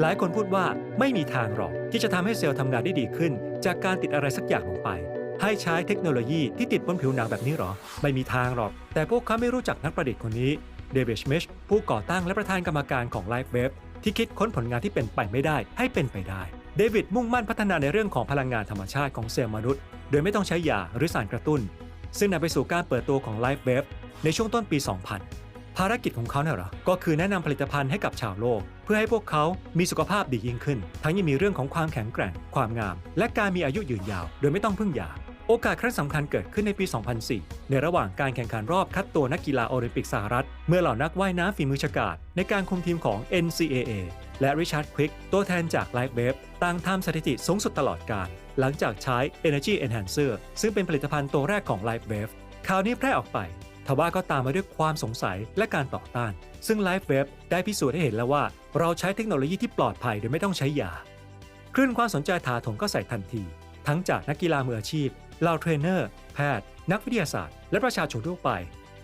หลายคนพูดว่าไม่มีทางหรอกที่จะทำให้เซลล์ทำงานได้ดีขึ้น จากการติดอะไรสักอย่างลงไป ให้ใช้เทคโนโลยีที่ติดบนผิวหนังแบบนี้หรอ ไม่มีทางหรอก แต่พวกเขาไม่รู้จักนักประดิษฐ์คนนี้เดวิดชมิชผู้ก่อตั้งและประธานกรรมการของ LifeWave ที่คิดค้นผลงานที่เป็นไปไม่ได้ให้เป็นไปได้เดวิดมุ่งมั่นพัฒนาในเรื่องของพลังงานธรรมชาติของเซลล์มนุษย์ โดยไม่ต้องใช้ยาหรือสารกระตุ้น ซึ่งนำไปสู่การเปิดตัวของ LifeWave ในช่วงต้นปี 2000 ภารกิจของเขาเนี่ยหรอ ก็คือแนะนำผลิตภัณฑ์ให้กับชาวโลก เพื่อให้พวกเขามีสุขภาพดียิ่งขึ้น ทั้งยังมีเรื่องของความแข็งแกร่ง ความงาม และการมีอายุยืนยาว โดยไม่ต้องพึ่งยา โอกาสครั้งสำคัญเกิดขึ้นในปี 2004 ในระหว่างการแข่งขันรอบคัดตัวนักกีฬาโอลิมปิกสหรัฐ เมื่อเหล่านักว่ายน้ำฝีมือฉกาจในการคุมทีมของ NCAA และริชาร์ดควิกตัวแทนจาก LifeWave ต่างทำสถิติสูงสุดตลอดการหลังจากใช้ Energy Enhancer ซึ่งเป็นผลิตภัณฑ์ตัวแรกของ LifeWave ข่าวนี้แพร่ออกไป ทว่าก็ตามมาด้วยความสงสัยและการต่อต้าน ซึ่ง LifeWave ได้พิสูจน์ให้เห็นแล้วว่า เราใช้เทคโนโลยีที่ปลอดภัยโดยไม่ต้องใช้ยาคลื่นความสนใจถาโถมก็ใส่ทันที ทั้งจากนักกีฬามืออาชีพเหล่าเทรนเนอร์ แพทย์ นักวิทยาศาสตร์ และประชาชนทั่วไป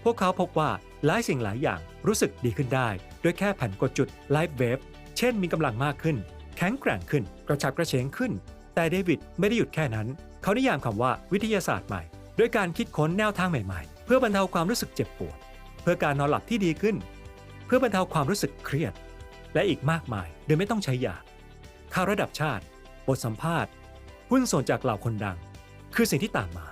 พวกเขาพบว่าหลายสิ่งหลายอย่างรู้สึกดีขึ้นได้ด้วยแค่แผ่นกดจุด Live Wave เช่นมีกำลังมากขึ้น แข็งแกร่งขึ้น กระชับกระเฉงขึ้น แต่เดวิดไม่ได้หยุดแค่นั้น เขานิยามคำว่าวิทยาศาสตร์ใหม่ ด้วยการคิดค้นแนวทางใหม่ๆ พื่อบรรเทาความรู้สึกเจ็บปวด เพื่อการนอนหลับที่ดีขึ้น เพื่อบรรเทาความรู้สึกเครียด และอีกมากมายโดยไม่ต้องใช้ยาข่าวระดับชาติ บทสัมภาษณ์หุ้นส่วนจากเหล่าคนดัง คือสิ่งที่ตามมา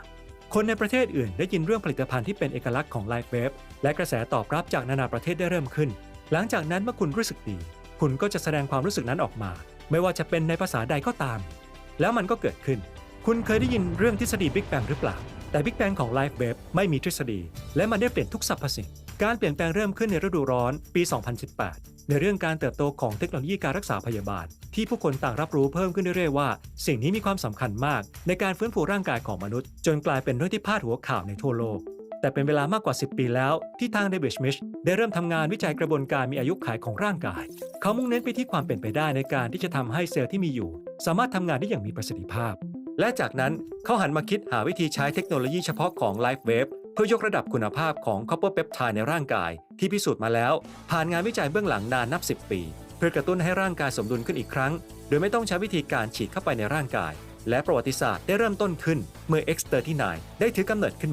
คนในประเทศอื่นได้ยินเรื่องผลิตภัณฑ์ที่เป็นเอกลักษณ์ของ LifeWave และกระแสตอบรับจากนานาประเทศได้เริ่มขึ้น หลังจากนั้นเมื่อคุณรู้สึกดี คุณก็จะแสดงความรู้สึกนั้นออกมา ไม่ว่าจะเป็นในภาษาใดก็ตาม แล้วมันก็เกิดขึ้น คุณเคยได้ยินเรื่องทฤษฎี Big Bang หรือเปล่า แต่ Big Bang ของ LifeWave ไม่มีทฤษฎี และมันได้เปลี่ยนทุกสรรพสิ่ง การเปลี่ยนแปลงเริ่มขึ้นในฤดูร้อนปี 2018 ในเรื่องการเติบโตของเทคโนโลยีการรักษาพยาบาล ที่ผู้คนต่างรับรู้เพิ่มขึ้นเรื่อยๆว่า สิ่งนี้มีความสำคัญมาก ในการฟื้นฟูร่างกายของมนุษย์ จนกลายเป็นเรื่องที่พาดหัวข่าวในทั่วโลกแต่เป็นเวลามากกว่า 10 ปีแล้วที่ทางเดวิดมิชได้เริ่มทำงานวิจัยกระบวนการมีอายุขัยของร่างกาย เขามุ่งเน้นไปที่ความเป็นไปได้ในการที่จะทำให้เซลล์ที่มีอยู่ สามารถทำงานได้อย่างมีประสิทธิภาพ และจากนั้นเขาหันมาคิดหาวิธีใช้เทคโนโลยีเฉพาะของ LifeWave เพื่อยกระดับคุณภาพของ copper peptide ในร่างกาย ที่พิสูจน์มาแล้ว ผ่านงานวิจัยเบื้องหลังนานนับ 10 ปี เพื่อกระตุ้นให้ร่างกายสมดุลขึ้นอีกครั้ง โดยไม่ต้องใช้วิธีการฉีดเข้าไปในร่างกาย และประวัติศาสตร์ได้เริ่มต้นขึ้นเมื่อ X39 ได้ถือกำเนิดขึ้น